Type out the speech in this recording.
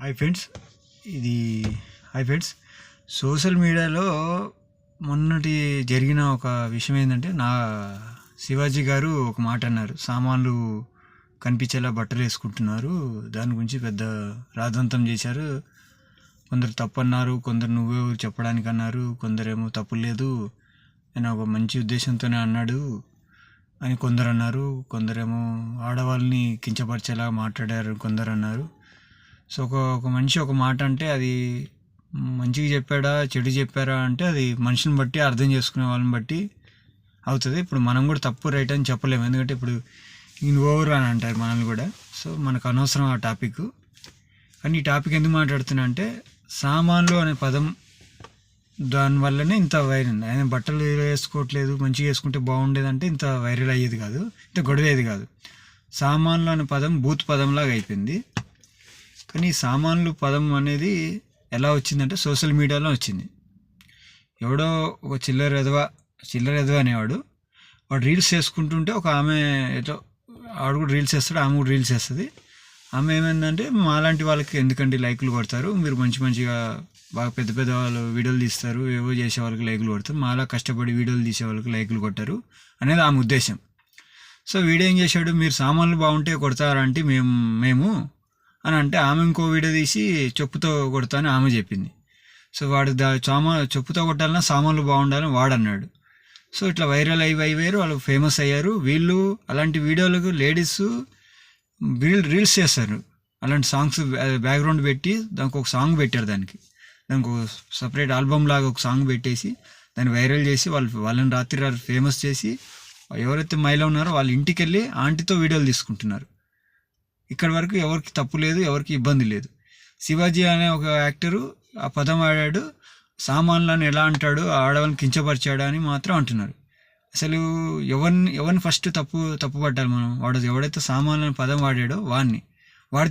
Hi friends ఇది hi friends. Social మీడియాలో మొన్నటి జరిగిన ఒక విషయం ఏంటంటే నా శివాజీ గారు ఒక మాట అన్నారు. సామాన్లు కనిపించేలా బట్టలు వేసుకుంటున్నారు. దాని గురించి పెద్ద రాద్ధాంతం చేశారు. కొందరు తప్పు అన్నారు కొందరు నువ్వే చెప్పడానికి అన్నారు కొందరేమో తప్పు లేదు నేను ఒక మంచి ఉద్దేశంతోనే అన్నాడు అని కొందరు అన్నారు. కొందరేమో ఆడవాళ్ళని కించపరిచేలా మాట్లాడారు కొందరు అన్నారు. సో ఒక ఒక మనిషి ఒక మాట అంటే అది మంచిగా చెప్పాడా చెడు చెప్పారా అంటే అది మనిషిని బట్టి అర్థం చేసుకునే వాళ్ళని బట్టి అవుతుంది. ఇప్పుడు మనం కూడా తప్పు రైట్ అని చెప్పలేము. ఎందుకంటే ఇప్పుడు ఈయన ఓవర్ అని అంటారు మనల్ని కూడా. సో మనకు అనవసరం ఆ టాపిక్. కానీ ఈ టాపిక్ ఎందుకు మాట్లాడుతున్నా అంటే సామాన్లు అనే పదం దానివల్లనే ఇంత వైరల్ ఆయన బట్టలు వేసుకోవట్లేదు మంచిగా వేసుకుంటే బాగుండేదంటే ఇంత వైరల్ అయ్యేది కాదు ఇంత గొడవేది కాదు. సామాన్లు అనే పదం బూత్ పదంలాగా అయిపోయింది. కానీ సామాన్లు పదం అనేది ఎలా వచ్చిందంటే సోషల్ మీడియాలో వచ్చింది. ఎవడో ఒక చిల్లర ఎదవ చిల్లర ఎదవ అనేవాడు వాడు రీల్స్ చేసుకుంటుంటే ఒక ఆమె ఏదో ఆడు కూడా రీల్స్ చేస్తాడు ఆమె కూడా రీల్స్ చేస్తుంది. ఆమె ఏమైందంటే మాలాంటి వాళ్ళకి ఎందుకండి లైకులు కొడతారు? మీరు మంచి మంచిగా బాగా పెద్ద పెద్ద వాళ్ళు వీడియోలు తీస్తారు ఏవో చేసే వాళ్ళకి లైకులు కొడతారు మాలా కష్టపడి వీడియోలు తీసే వాళ్ళకి లైకులు కొట్టారు అనేది ఆమె ఉద్దేశం. సో వీడియో ఏం చేశాడు? మీరు సామాన్లు బాగుంటే కొడతారంటే మేము మేము అని అంటే ఆమె ఇంకో వీడియో తీసి చెప్పుతో కొడతా అని ఆమె చెప్పింది. సో వాడు దా చామా చెప్పుతో కొట్టాలన్నా సామాన్లు బాగుండాలని వాడు అన్నాడు. సో ఇట్లా వైరల్ అయ్యి అయ్యారు వాళ్ళు ఫేమస్ అయ్యారు. వీళ్ళు అలాంటి వీడియోలకు లేడీస్ వీళ్ళు రీల్స్ చేస్తారు. అలాంటి సాంగ్స్ బ్యాక్గ్రౌండ్ పెట్టి దానికి ఒక సాంగ్ పెట్టారు దానికి. దానికి ఒక సపరేట్ ఆల్బమ్ లాగా ఒక సాంగ్ పెట్టేసి దాన్ని వైరల్ చేసి వాళ్ళు వాళ్ళని రాత్రి రాత్రి ఫేమస్ చేసి ఎవరైతే మహిళ ఉన్నారో వాళ్ళ ఇంటికి వెళ్ళి ఆంటీతో వీడియోలు తీసుకుంటున్నారు. ఇక్కడ వరకు ఎవరికి తప్పు లేదు ఎవరికి ఇబ్బంది లేదు. శివాజీ అనే ఒక యాక్టరు ఆ పదం ఆడాడు. సామాన్లను ఎలా అంటాడు ఆడవాళ్ళని కించపరిచాడు అని మాత్రం అంటున్నారు. అసలు ఎవరిని ఎవరిని ఫస్ట్ తప్పు తప్పు పట్టాలి మనం? వాడు ఎవడైతే సామాన్లను పదం వాడాడో వాడిని